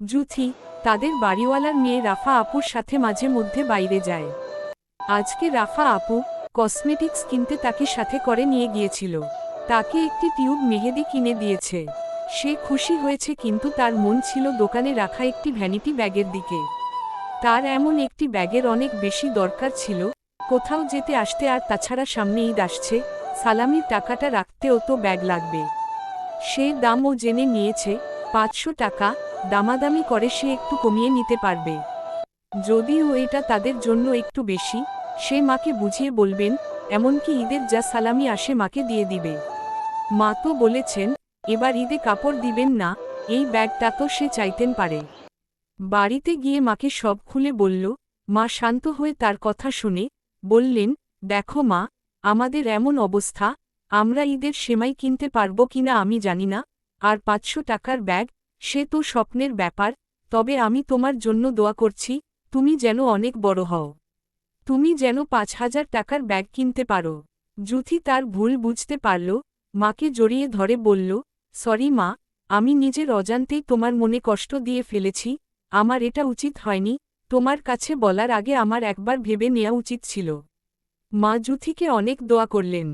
জুথি, তাদের বাড়িওয়ালার মেয়ে রাফা আপুর সাথে মাঝে মধ্যে বাইরে যায়। আজকে রাফা আপু কসমেটিক্স কিনতে তাকে সাথে করে নিয়ে গিয়েছিল। তাকে একটি টিউব মেহেদি কিনে দিয়েছে। সে খুশি হয়েছে কিন্তু তার মন ছিল দোকানে রাখা একটি ভ্যানিটি ব্যাগের দিকে। তার এমন একটি ব্যাগের অনেক বেশি দরকার ছিল, কোথাও যেতে আসতে আর তাছাড়া সামনে ঈদ আসছে সালামির টাকাটা রাখতেও তো ব্যাগ লাগবে। সে দামও জেনে নিয়েছে, পাঁচশো টাকা দামাদামি করে সে একটু কমিয়ে নিতে পারবে। যদিও এটা তাদের জন্য একটু বেশি, সে মাকে বুঝিয়ে বলবেন, এমনকি ঈদের যা সালামি আসে মাকে দিয়ে দিবে। মা তো বলেছেন, এবার ঈদে কাপড় দিবেন না, এই ব্যাগটা তো সে চাইতেন পারে। বাড়িতে গিয়ে মাকে সব খুলে বলল, মা শান্ত হয়ে তার কথা শুনে, বললেন, দেখো মা, আমাদের এমন অবস্থা, আমরা ঈদের সেমাই কিনতে পারব কিনা আমি জানি না, আর পাঁচশো টাকার ব্যাগ সে তো স্বপ্নের ব্যাপার, তবে আমি তোমার জন্য দোয়া করছি, তুমি যেন অনেক বড় হও। তুমি যেন পাঁচ হাজার টাকার ব্যাগ কিনতে পারো। জুথি তার ভুল বুঝতে পারল, মাকে জড়িয়ে ধরে বলল, সরি মা, আমি নিজের অজান্তেই তোমার মনে কষ্ট দিয়ে ফেলেছি, আমার এটা উচিত হয়নি, তোমার কাছে বলার আগে আমার একবার ভেবে নেওয়া উচিত ছিল। মা জুথিকে অনেক দোয়া করলেন।